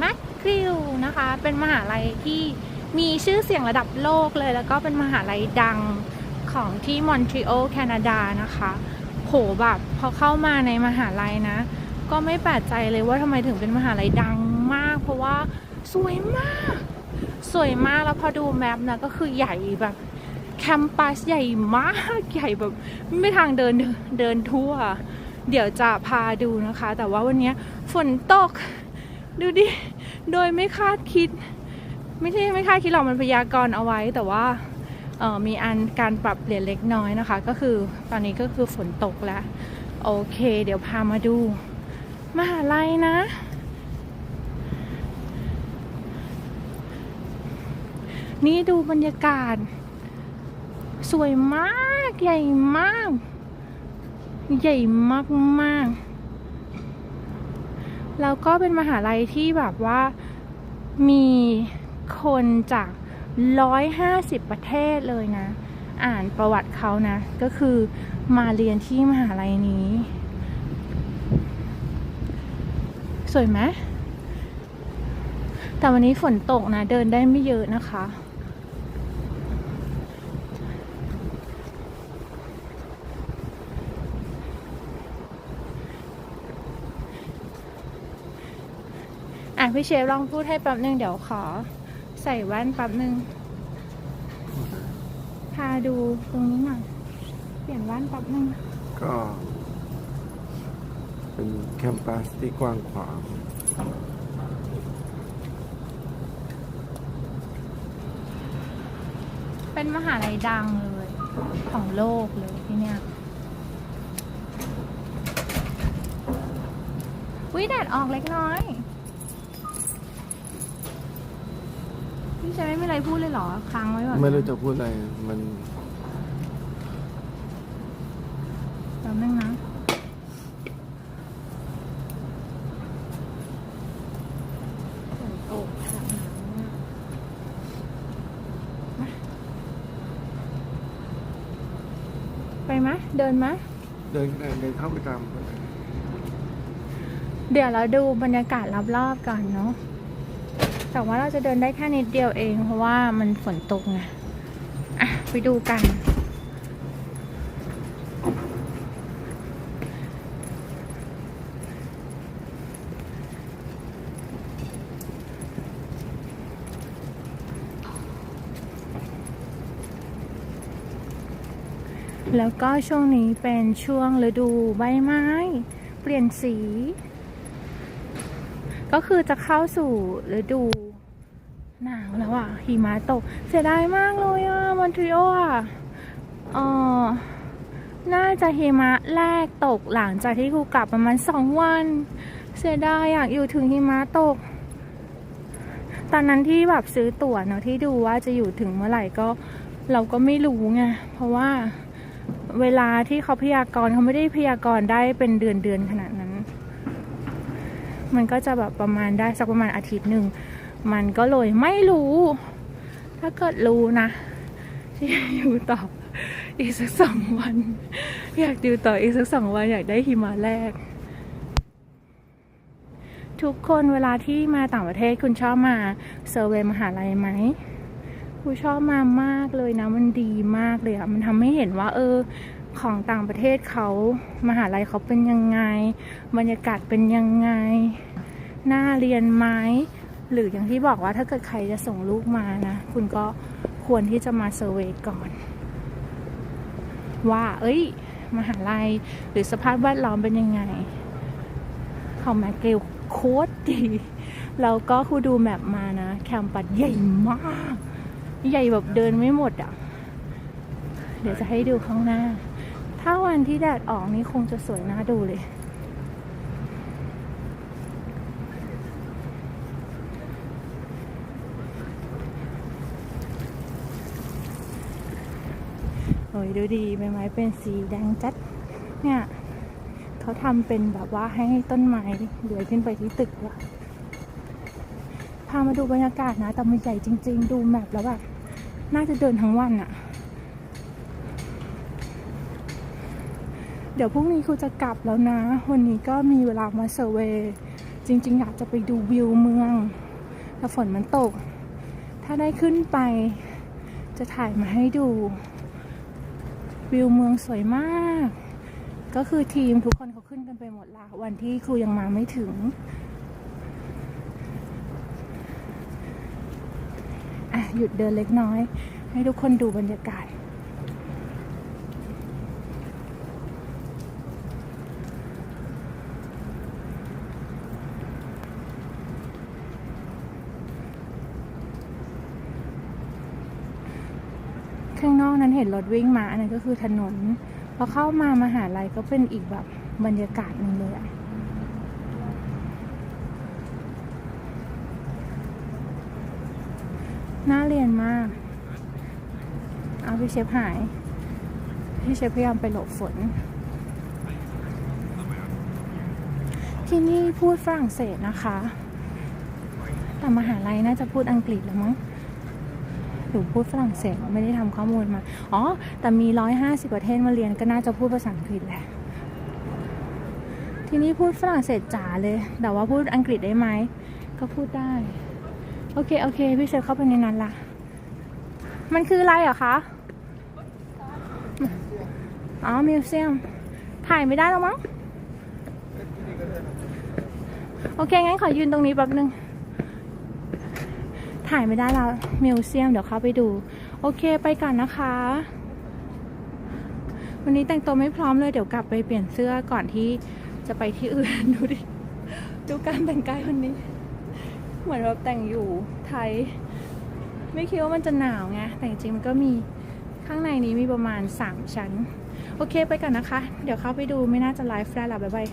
แมคกิลนะคะ เป็นมหาลัยที่มีชื่อเสียงระดับโลกเลย แล้วก็เป็นมหาลัยดังของที่มอนทรีออลแคนาดานะคะ โหแบบพอเข้ามาในมหาลัยนะ ก็ไม่แปลกใจเลยว่าทำไมถึงเป็นมหาลัยดังมาก เพราะว่าสวยมาก สวยมากแล้วพอดูแมปนะก็คือใหญ่แบบแคมปัสใหญ่มากใหญ่แบบไม่ทางเดินเดินทั่ว เดี๋ยวจะพาดูนะคะ แต่ว่าวันนี้ฝนตก ดูดิ โดยไม่คาดคิด ไม่ใช่ไม่คาดคิดหรอกมันพยากรณ์เอาไว้แต่ว่ามีอันการปรับเปลี่ยนเล็กน้อยนะคะ ก็คือตอนนี้ก็คือฝนตกแล้ว โอเค เดี๋ยวพามาดูมหาลัยนะ นี่ดูบรรยากาศ สวยมาก ใหญ่มาก ใหญ่มากมากๆ แล้วก็เป็นมหาลัยที่แบบว่ามีคนจากร้อยห้าสิบประเทศเลยนะ อ่านประวัติเขานะ ก็คือมาเรียนที่มหาลัยนี้ สวยไหมแต่วันนี้ฝนตกนะ เดินได้ไม่เยอะนะคะ พี่เชฟลองพูดให้แป๊บนึงเดี๋ยวขอ ใส่แว่นแป๊บนึง พาดูตรงนี้หน่อยเปลี่ยนแว่นแป๊บนึง ก็ เป็นแคมปัสที่กว้างขวางเป็นมหาลัยดังเลย ของโลกเลยที่เนี่ยวิแดดออกเล็กน้อย พี่ชายไม่มีอะไรพูดเลยเหรอค้างไว้ก่อนไม่รู้จะพูดอะไร มันแป๊บนึงนะ ฝนตกแบบนั้นอะมาไปไหมเดินไหมเดินเดินเข้าไปตาม เดี๋ยวเราดูบรรยากาศรอบๆก่อนเนาะ แต่ว่าเราจะเดินได้แค่นิดเดียวเอง เพราะว่ามันฝนตกไงอะไปดูกันแล้วก็ช่วงนี้เป็นช่วงฤดูใบไม้ เปลี่ยนสี ก็คือจะเข้าสู่ฤดูหนาวแล้วอะหิมะตก เสียดายมากเลยอะมอนทรีออลอะเออน่าจะหิมะแรกตกหลังจากที่ครูกลับประมาณสองวัน เสียดายอยากอยู่ถึงหิมะตก ตอนนั้นที่แบบซื้อตั๋วเนาะที่ดูว่าจะอยู่ถึงเมื่อไหร่ก็เราก็ไม่รู้ไงเพราะว่าเวลาที่เขาพยากรณ์เขาไม่ได้พยากรณ์ได้เป็นเดือนเดือนขนาดนั้น มันก็จะแบบประมาณได้สักประมาณอาทิตย์หนึ่ง มันก็เลยไม่รู้ ถ้าเกิดรู้นะที่อยู่ต่ออีกสักสองวัน อยากอยู่ต่ออีกสักสองวันอยากได้หิมะแรก ทุกคนเวลาที่มาต่างประเทศคุณชอบมาเซอร์เวยมหาลัยไหมครูชอบมามากเลยนะมันดีมากเลยอะมันทำให้เห็นว่า เออ ของต่างประเทศเขามหาลัยเขาเป็นยังไง บรรยากาศเป็นยังไง น่าเรียนไหมหรืออย่างที่บอกว่าถ้าเกิดใครจะส่งลูกมานะ คุณก็ควรที่จะมาเซอร์เวยก่อน ว่า เอ้ย มหาลัยหรือสภาพแวดล้อมเป็นยังไง เของแมกเกลโคตรดีแล้วก็คูดูแมปมานะ แคมปัสใหญ่มาก ใหญ่แบบเดินไม่หมดอะ เดี๋ยวจะให้ดูข้างหน้า ถ้าวันที่แดดออกนี่คงจะสวยน่าดูเลย โอ้ยดูดีใบไม้เป็นสีแดงจัด เนี่ยเขาทำเป็นแบบว่าให้ต้นไม้เลื้อยขึ้นไปที่ตึกว่ะพามาดูบรรยากาศนะแต่มันใหญ่จริง ๆ ดูแมปแล้วแบบน่าจะเดินทั้งวันอะ เดี๋ยวพรุ่งนี้ครูจะกลับแล้วนะ วันนี้ก็มีเวลามาเซอร์เวย์จริง ๆ อยากจะไปดูวิวเมืองแต่ฝนมันตก ถ้าได้ขึ้นไป จะถ่ายมาให้ดู วิวเมืองสวยมาก ก็คือทีมทุกคนเขาขึ้นกันไปหมดละวันที่ครูยังมาไม่ถึงอะหยุดเดินเล็กน้อย ให้ทุกคนดูบรรยากาศ ข้างนอกนั้นเห็นรถวิ่งมา อันนั้นก็คือถนน พอเข้ามามหาลัยก็เป็นอีกแบบบรรยากาศหนึ่งเลยอะน่าเรียนมาก เอาพี่เชฟหาย พี่เชฟพยายามไปหลบฝน ที่นี่พูดฝรั่งเศสนะคะ แต่มหาลัยน่าจะพูดอังกฤษแล้วมั้ง หรือพูดฝรั่งเศสไม่ได้ทำข้อมูลมา อ๋อ แต่มีร้อยห้าสิบประเทศมาเรียนก็น่าจะพูดภาษาอังกฤษแหละ ทีนี่พูดฝรั่งเศสจ๋าเลย แต่ว่าพูดอังกฤษได้ไหม ก็พูดได้ โอเค โอเค พี่เชฟเข้าไปในนั้นละ มันคืออะไรเหรอคะ อ๋อ มิวเซียม ถ่ายไม่ได้แล้วมั้ง โอเค งั้นขอยืนตรงนี้แป๊บนึง ถ่ายไม่ได้แล้วมิวเซียมเดี๋ยวเข้าไปดู โอเคไปก่อนนะคะ วันนี้แต่งตัวไม่พร้อมเลยเดี๋ยวกลับไปเปลี่ยนเสื้อก่อนที่จะไปที่อื่นดูดิดูการแต่งกายวันนี้ เหมือนแบบแต่งอยู่ไทย ไม่คิดว่ามันจะหนาวไงแต่จริงมันก็มีข้างในนี้มีประมาณ 3 ชั้น โอเคไปก่อนนะคะ เดี๋ยวเข้าไปดูไม่น่าจะไลฟ์ได้แล้วบ๊ายบาย